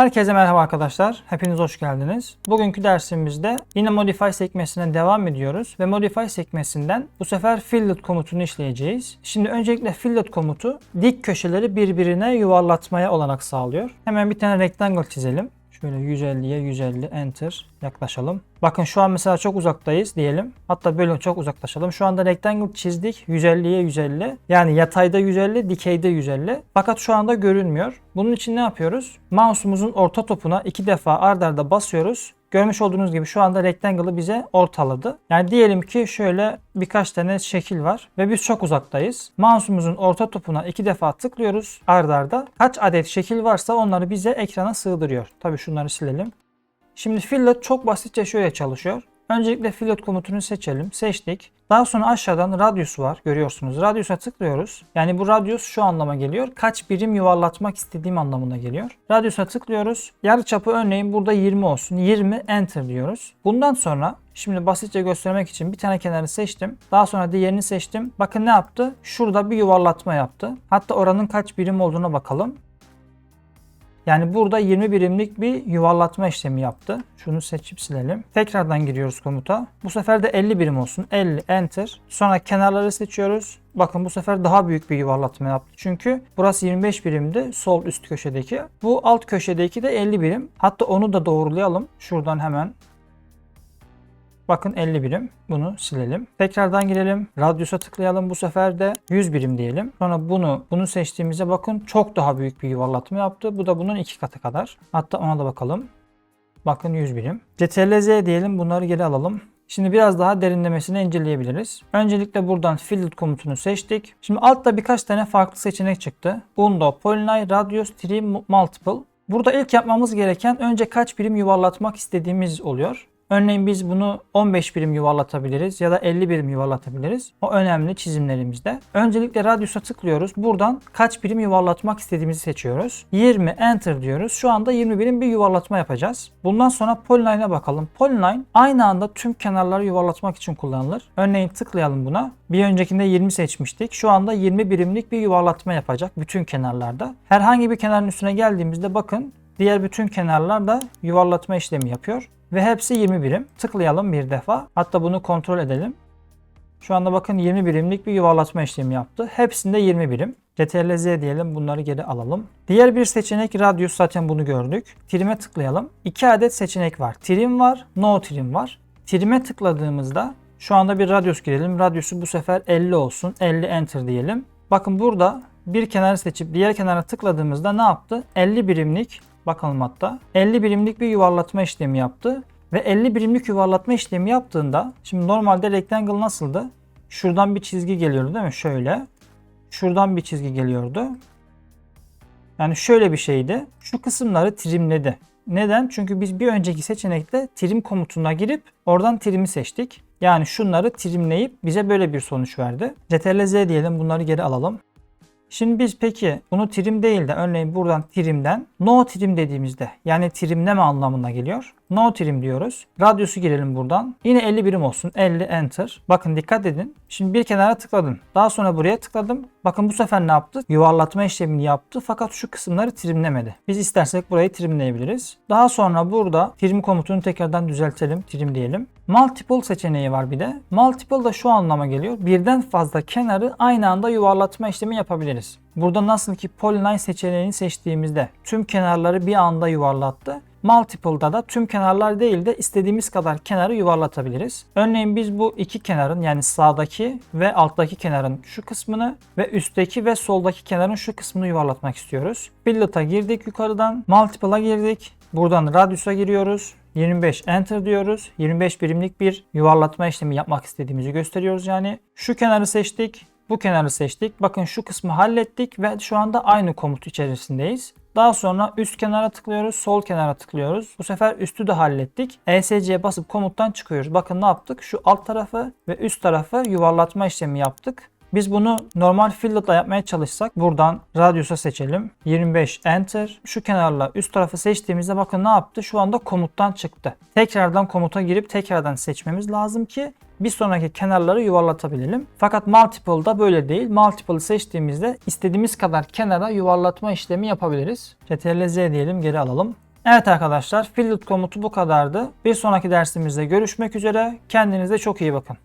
Herkese merhaba arkadaşlar. Hepiniz hoş geldiniz. Bugünkü dersimizde yine Modify sekmesine devam ediyoruz ve Modify sekmesinden bu sefer Fillet komutunu işleyeceğiz. Şimdi öncelikle Fillet komutu dik köşeleri birbirine yuvarlatmaya olanak sağlıyor. Hemen bir tane rectangle çizelim. Şöyle 150'ye 150 enter yaklaşalım. Bakın şu an mesela çok uzaktayız diyelim. Hatta böyle çok uzaklaşalım. Şu anda rectangle çizdik 150'ye 150. Yani yatayda 150, dikeyde 150. Fakat şu anda görünmüyor. Bunun için ne yapıyoruz? Mouse'umuzun orta topuna iki defa ard arda basıyoruz. Görmüş olduğunuz gibi şu anda rectangle'ı bize ortaladı. Yani diyelim ki şöyle birkaç tane şekil var ve biz çok uzaktayız. Mouse'umuzun orta topuna iki defa tıklıyoruz ard arda. Kaç adet şekil varsa onları bize ekrana sığdırıyor. Tabii şunları silelim. Şimdi fillet çok basitçe şöyle çalışıyor. Öncelikle fillet komutunu seçelim. Seçtik. Daha sonra aşağıdan radius var. Görüyorsunuz. Radius'a tıklıyoruz. Yani bu radius şu anlama geliyor. Kaç birim yuvarlatmak istediğim anlamına geliyor. Radius'a tıklıyoruz. Yarıçapı örneğin burada 20 olsun. 20 enter diyoruz. Bundan sonra Şimdi basitçe göstermek için bir tane kenarı seçtim. Daha sonra diğerini seçtim. Bakın ne yaptı? Şurada bir yuvarlatma yaptı. Hatta oranın kaç birim olduğuna bakalım. Yani burada 20 birimlik bir yuvarlatma işlemi yaptı. Şunu seçip silelim. Tekrardan giriyoruz komuta. Bu sefer de 50 birim olsun. 50 enter. Sonra kenarları seçiyoruz. Bakın bu sefer daha büyük bir yuvarlatma yaptı. Çünkü burası 25 birimdi sol üst köşedeki. Bu alt köşedeki de 50 birim. Hatta onu da doğrulayalım. Şuradan hemen Bakın 50 birim. Bunu silelim. Tekrardan girelim. Radyusa tıklayalım. Bu sefer de 100 birim diyelim. Sonra bunu bunu seçtiğimizde bakın çok daha büyük bir yuvarlatma yaptı. Bu da bunun iki katı kadar. Hatta ona da bakalım. Bakın 100 birim. Ctrl Z diyelim. Bunları geri alalım. Şimdi biraz daha derinlemesine inceleyebiliriz. Öncelikle buradan Fillet komutunu seçtik. Şimdi altta birkaç tane farklı seçenek çıktı. Undo, Polyline, Radius, Tree, Multiple. Burada ilk yapmamız gereken önce kaç birim yuvarlatmak istediğimiz oluyor. Örneğin biz bunu 15 birim yuvarlatabiliriz ya da 50 birim yuvarlatabiliriz. O önemli çizimlerimizde. Öncelikle radyusa tıklıyoruz. Buradan kaç birim yuvarlatmak istediğimizi seçiyoruz. 20 enter diyoruz. Şu anda 20 birim bir yuvarlatma yapacağız. Bundan sonra polyline'a bakalım. Polyline aynı anda tüm kenarları yuvarlatmak için kullanılır. Örneğin tıklayalım buna. Bir öncekinde 20 seçmiştik. Şu anda 20 birimlik bir yuvarlatma yapacak bütün kenarlarda. Herhangi bir kenarın üstüne geldiğimizde bakın diğer bütün kenarlar da yuvarlatma işlemi yapıyor ve hepsi 20 birim. Tıklayalım bir defa. Hatta bunu kontrol edelim. Şu anda bakın 20 birimlik bir yuvarlatma işlemi yaptı. Hepsinde 20 birim. Ctrl Z diyelim bunları geri alalım. Diğer bir seçenek radius zaten bunu gördük. Trim'e tıklayalım. İki adet seçenek var. Trim var, no trim var. Trim'e tıkladığımızda şu anda bir radius girelim. Radiusu bu sefer 50 olsun. 50 enter diyelim. Bakın burada bir kenarı seçip diğer kenara tıkladığımızda ne yaptı? 50 birimlik Bakalım hatta. 50 birimlik bir yuvarlatma işlemi yaptı. Ve 50 birimlik yuvarlatma işlemi yaptığında şimdi normalde rectangle nasıldı? Şuradan bir çizgi geliyordu değil mi? Şöyle. Şuradan bir çizgi geliyordu. Yani şöyle bir şeydi. Şu kısımları trimledi. Neden? Çünkü biz bir önceki seçenekte trim komutuna girip oradan trimi seçtik. Yani şunları trimleyip bize böyle bir sonuç verdi. Ctrl Z diyelim bunları geri alalım. Şimdi biz peki bunu trim değil de örneğin buradan trimden no trim dediğimizde yani trimleme anlamına geliyor. No trim diyoruz. Radyosu girelim buradan. Yine 50 birim olsun. 50 enter. Bakın dikkat edin. Şimdi bir kenara tıkladım. Daha sonra buraya tıkladım. Bakın bu sefer ne yaptı? Yuvarlatma işlemini yaptı fakat şu kısımları trimlemedi. Biz istersek burayı trimleyebiliriz. Daha sonra burada trim komutunu tekrardan düzeltelim. Trim diyelim. Multiple seçeneği var bir de. Multiple da şu anlama geliyor. Birden fazla kenarı aynı anda yuvarlatma işlemi yapabiliriz. Burada nasıl ki polyline seçeneğini seçtiğimizde tüm kenarları bir anda yuvarlattı. Multiple'da da tüm kenarlar değil de istediğimiz kadar kenarı yuvarlatabiliriz. Örneğin biz bu iki kenarın yani sağdaki ve alttaki kenarın şu kısmını ve üstteki ve soldaki kenarın şu kısmını yuvarlatmak istiyoruz. Billet'a girdik yukarıdan. Multiple'a girdik. Buradan radius'a giriyoruz. 25 enter diyoruz. 25 birimlik bir yuvarlatma işlemi yapmak istediğimizi gösteriyoruz yani. Şu kenarı seçtik. Bu kenarı seçtik. Bakın şu kısmı hallettik ve şu anda aynı komut içerisindeyiz. Daha sonra üst kenara tıklıyoruz, sol kenara tıklıyoruz. Bu sefer üstü de hallettik. ESC'ye basıp komuttan çıkıyoruz. Bakın ne yaptık? Şu alt tarafı ve üst tarafı yuvarlatma işlemi yaptık. Biz bunu normal fillet'la yapmaya çalışsak buradan radiusa seçelim. 25 enter. Şu kenarla üst tarafı seçtiğimizde bakın ne yaptı? Şu anda komuttan çıktı. Tekrardan komuta girip tekrardan seçmemiz lazım ki bir sonraki kenarları yuvarlatabilelim. Fakat multiple'da böyle değil. Multiple'ı seçtiğimizde istediğimiz kadar kenara yuvarlatma işlemi yapabiliriz. Ctrl Z diyelim geri alalım. Evet arkadaşlar, fillet komutu bu kadardı. Bir sonraki dersimizde görüşmek üzere. Kendinize çok iyi bakın.